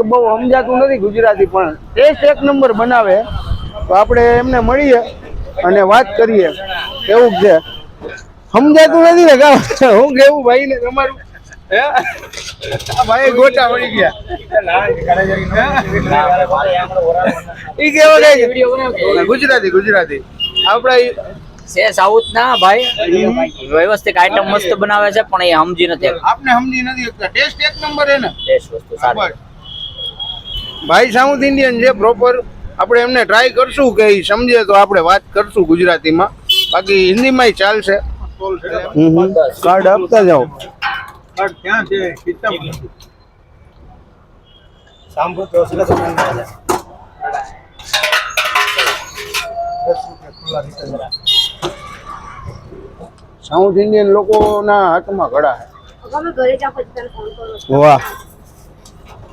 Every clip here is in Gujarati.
બહુ સમજાતું નથી ગુજરાતી પણ ટેસ્ટ એક નંબર બનાવે તો આપણે એમને મળીએ અને વાત કરીએ. એવું છે. સમજાતું નથી ને કામ હું કેવું ભાઈ ને તમારું? ભાઈ ગોટા મળી ગયા. ઈ કેવો ગુજરાતી ગુજરાતી. આપણા છે સાઉથ ના ભાઈ. વ્યવસ્થિત આઈટમ મસ્ત બનાવે છે પણ એ સમજી નથી આપને સમજી નથી ટેસ્ટ એક નંબર છે ને? ટેસ્ટ વસ્તુ સારી. ભાઈ સાઉથ ઇન્ડિયન છે પ્રોપર આપણે એમને ટ્રાય કરશું કે એ સમજે તો આપણે વાત કરશું ગુજરાતીમાં. બાકી હિન્દીમાં ચાલશે. કાર્ડ આપતા જાઓ. સાઉથ ઇન્ડિયન લોકોના હાથમાં ઘડા વાહ.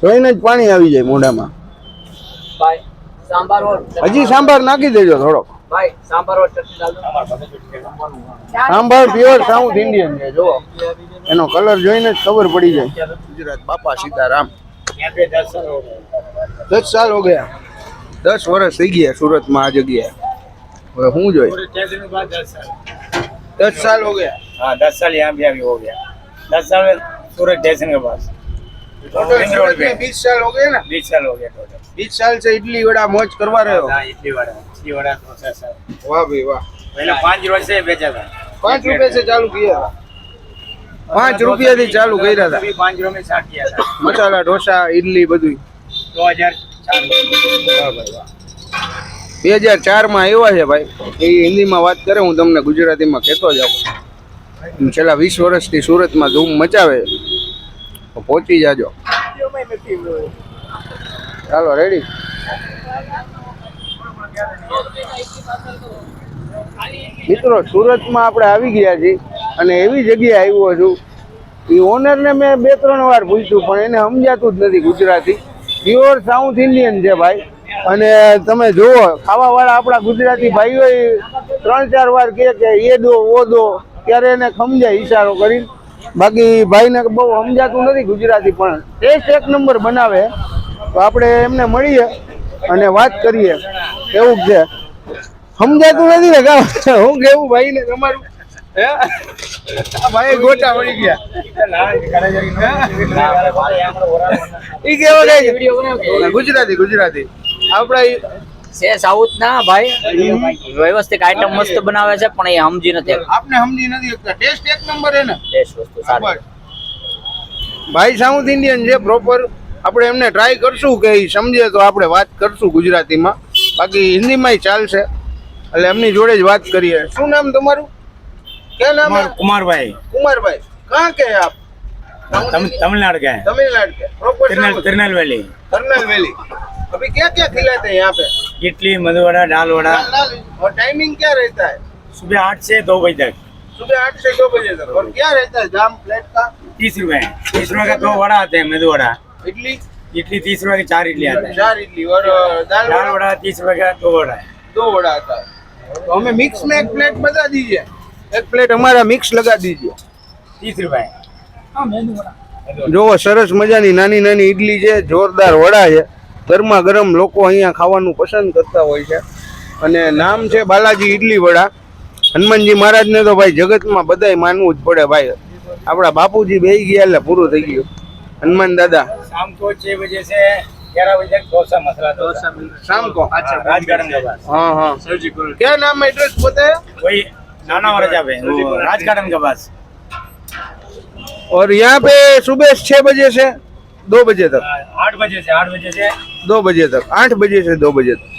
જોઈને જ પાણી આવી જાય મોઢામાં. હજી સાંભાર નાખી દેજો થોડોક. સાંભાર પ્યોર સાઉથ ઇન્ડિયન છે જો એનો કલર જોઈને જ ખબર પડી જાય. ગુજરાત બાપા સીતારામ. દસ સાલ હો ગયા દસ વર્ષ થઈ ગયા સુરતમાં આ જગ્યાએ. હવે હું જોઈ? દસ સાલ. હો ગયા હા દસ સાલ યહાં ભી આવી હો ગયા દસ સાલ સુરત સ્ટેશન કે પાસ. बीस साल हो गए ना बीस साल हो गया टोटल बीस साल से इडली वड़ा मौज करवा रहे हो हाँ इडली वड़ा इडली वड़ा डोसा सब वाह भाई वाह पहले पाँच रुपए से बेचा था पाँच रुपए से चालू किया था પાંચ રૂપિયાથી ચાલુ કર્યા હતા अभी पाँच रुपए में स्टार्ट किया था મસાલા ઢોસા ઇડલી બધું दो हजार चार में વાહ ભાઈ વાહ બે હજાર ચારમાં આવ્યા છે ભાઈ એ હિન્દીમાં વાત કરે હું તમને ગુજરાતીમાં કહેતો જાઉં છેલ્લા વીસ વર્ષથી સુરતમાં ધૂમ મચાવે તો પહોંચી જાજો. ચાલો રેડી મિત્રો સુરતમાં આપણે આવી ગયા છીએ અને એવી જગ્યાએ આવ્યો છું. એ ઓનરને મેં બે ત્રણ વાર પૂછ્યું પણ એને સમજાતું જ નથી ગુજરાતી. પ્યોર સાઉથ ઇન્ડિયન છે ભાઈ. અને તમે જુઓ ખાવાવાળા આપણા ગુજરાતી ભાઈઓ ત્રણ ચાર વાર કહે કે એ દો ઓ દો ત્યારે એને સમજાય ઈશારો કરી બાકી ભાઈને બહુ સમજાતું નથી ગુજરાતી, પણ ટેસ્ટ એક નંબર બનાવે, તો આપણે એમને મળીએ અને વાત કરીએ. એવું છે. સમજાતું નથી ને કામ હું કેવું ભાઈ ને તમારું ભાઈ ગોટા વળી ગયા. ગુજરાતી ગુજરાતી. આપડા ઈ- છે સાઉથ ના ભાઈ? વ્યવસ્થિત આઈટમ મસ્ત બનાવે છે પણ એ સમજી નથી આપને સમજી નથી ટેસ્ટ એક નંબર છે ને? ટેસ્ટ વસ્તુ ભાઈ સાઉથ ઇન્ડિયન છે પ્રોપર આપણે એમને ટ્રાય કરશું કે એ સમજે તો આપણે વાત કરશું ગુજરાતીમાં. બાકી હિન્દીમાંય ચાલશે. એટલે એમની જોડે જ વાત કરીએ. શું નામ તમારું? કે નામ કુમારભાઈ. કુમારભાઈ. કાં કે આપ? તમિલનાડુ કે તમિલનાડુ કે પ્રોપર તિરનાલ તિરનાલ વેલી के प्रॉपर तिरनल तिरनलवेली कर्नल वैली अभी क्या क्या खिलाते हैं यहाँ पे इडली मधु वड़ा दाल वड़ा लाल लाल और टाइमिंग क्या रहता है सुबह आठ से दो बजे तक सुबह आठ से दो बजे तक और क्या रहता है जाम प्लेट का तीस रुपए तीस रुपए का दो वड़ा आते हैं मेदू वड़ा इडली इडली तीस रुपए के चार इडली आते हैं चार इडली और अ, दाल दाल वड़ा वड़ा तीस रुपए का दो वड़ा है दो वड़ा आता है तो हमें मिक्स में एक प्लेट बता दीजिए एक प्लेट हमारा मिक्स लगा दीजिए तीस रुपए જોવો સરસ મજાની નાની નાની ઈડલી છે જોરદાર વડા છે ગરમા ગરમ લોકો અહીંયા ખાવાનું પસંદ કરતા હોય છે અને નામ છે બાલાજી ઈડલી વડા હનુમાનજી મહારાજને તો ભાઈ જગતમાં બધાય માનવું જ પડે ભાઈ આપણા બાપુજી બેહી ગયા એટલે પૂરું થઈ ગયું હનુમાન દાદા शाम को छह बजे से ग्यारह बजे तक डोसा मसाला डोसा शाम को अच्छा राज गार्डन के पास हाँ हाँ क्या नाम है एड्रेस बताया वही नाना वरजा पे वो राज गार्डन के पास और यहाँ पे सुबह छह बजे से दो बजे तक आठ बजे से आठ बजे से दो बजे तक आठ बजे से दो बजे तक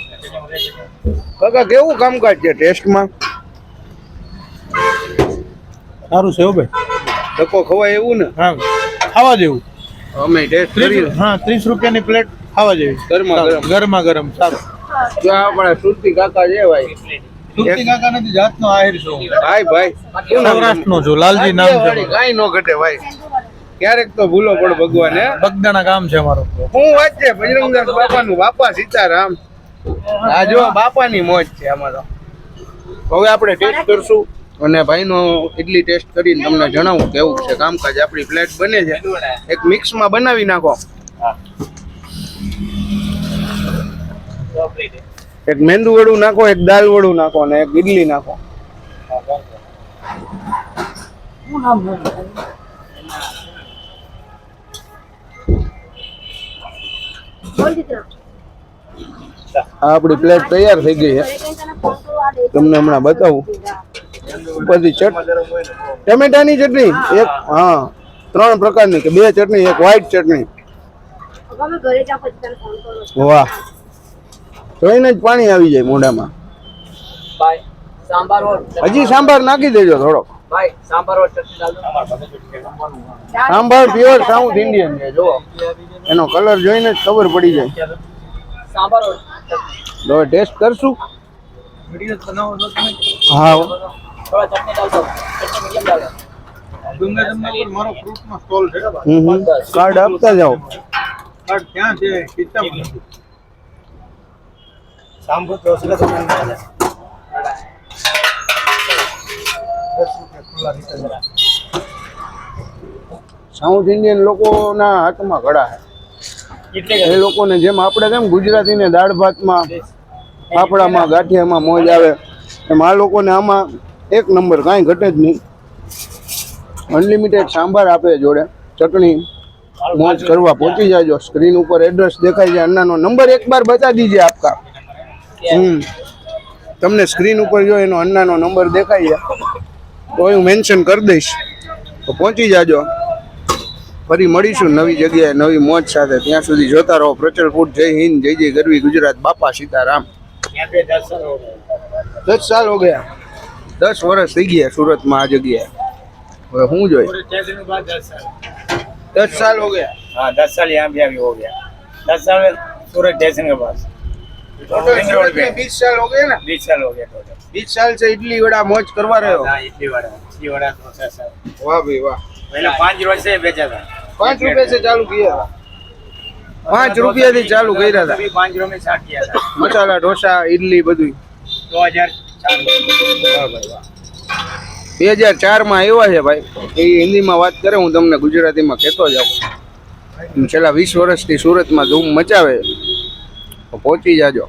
કાકા કેવું કામકાજ છે ટેસ્ટમાં સારું છે હો ભાઈ ધક્કો ખવાય એવું ને હા ખાવા જેવું અમે ટેસ્ટ કરી ત્રીસ હા ત્રીસ રૂપિયાની પ્લેટ ખાવા જેવી ગરમા ગરમ. ગરમા ગરમ સારું જો આપણા સુરતી કાકા છે ભાઈ સુરતી કાકા નથી જાતનો આહિર છું ભાઈ ભાઈ શું નામ સૌરાષ્ટ્રનો છું લાલજી નામ છે મારું. કાંઈ નો ઘટે ભાઈ ક્યારેક તો ભૂલો પડ ભગવાન. હે બગદાણા ગામ છે અમારું. હું વાત છે બજરંગદાસ બાપાનું બાપા સીતારામ. આ જો બાપાની મોજ છે અમારો. હવે આપણે ટેસ્ટ કરશું અને ભાઈનો ઇડલી ટેસ્ટ કરીને તમને જણાવું કેવું છે. કામકાજ આપણી પ્લેટ બને છે. એક મિક્સમાં બનાવી નાખો. એક મેંદુ વડું નાખો એક દાલ વડું નાખો અને એક ઇડલી નાખો. આપણી પ્લેટ તૈયાર થઈ ગઈ છે. તમને હમણાં બતાવું. ઉપરથી ચટ ટમેટાની ચટણી એક હા ત્રણ પ્રકારની કે બે ચટણી એક વ્હાઈટ ચટણી. વાહ. જોઈને જ પાણી આવી જાય મોઢામાં. હજી સાંભાર નાખી દેજો થોડો ભાઈ સાંભાર પ્યોર સાઉથ ઇન્ડિયન છે જો એનો કલર જોઈને જ ખબર પડી જાય. હવે ટેસ્ટ કરશું. બનાવો હા. કાર્ડ આપતા જાઓ. કાર્ડ ક્યાં છે. સાંભળો સાઉથ ઇન્ડિયન લોકોના હાથમાં ઘડા છે. એ લોકોને જેમ આપણે કેમ ગુજરાતીને દાળ ભાતમાં ફાફડામાં ગાંઠિયામાં મોજ આવે. એમ આ લોકોને આમાં એક નંબર કાંઈ ઘટે જ નહીં. અનલિમિટેડ સાંભાર આપે જોડે. ચટણી મોજ કરવા પહોંચી જાજો. સ્ક્રીન ઉપર એડ્રેસ દેખાય છે અન્નાનો. નંબર એક બાર બતા દીજે આપકા. હમ. તમને સ્ક્રીન ઉપર જો એનો અન્નાનો નંબર દેખાય છે તો હું મેન્શન કરી દઈશ તો પહોંચી જાજો ફરી મળીશું નવી જગ્યાએ નવી મોજ સાથે ત્યાં સુધી જોતા રહો પ્રચલ ફૂડ જય હિન્દ જય જય ગરવી ગુજરાત બાપા સીતારામ यहाँ पे दस साल हो गए દસ સાલ હો ગયા દસ વર્ષ થઈ ગયા સુરતમાં આ જગ્યાએ હવે હું જોઈ पूरे स्टेशन के बाद दस साल દસ સાલ હો ગયા हाँ दस साल यहाँ भी अभी हो गया दस साल में सूरत स्टेशन के पास रिंग रोड पे बीस साल हो गए ना बीस साल हो गया टोटल बीस साल से इडली वड़ा मौज करवा रहे हो हाँ इडली वड़ा इडली वड़ा डोसा सब वाह भाई वाह पहले पाँच रोज से बेचा था पाँच रुपए से चालू किया था પાંચ રૂપિયાથી ચાલુ કર્યા હતા अभी पाँच रुपये में स्टार्ट किया था મસાલા ઢોસા ઇડલી બધું दो हजार चार में બે હજાર ચારમાં આવ્યા છે ભાઈ એ હિન્દીમાં વાત કરે હું તમને ગુજરાતીમાં કહેતો જાઉં છેલ્લા વીસ વર્ષથી સુરતમાં ધૂમ મચાવે તો પહોંચી જાજો.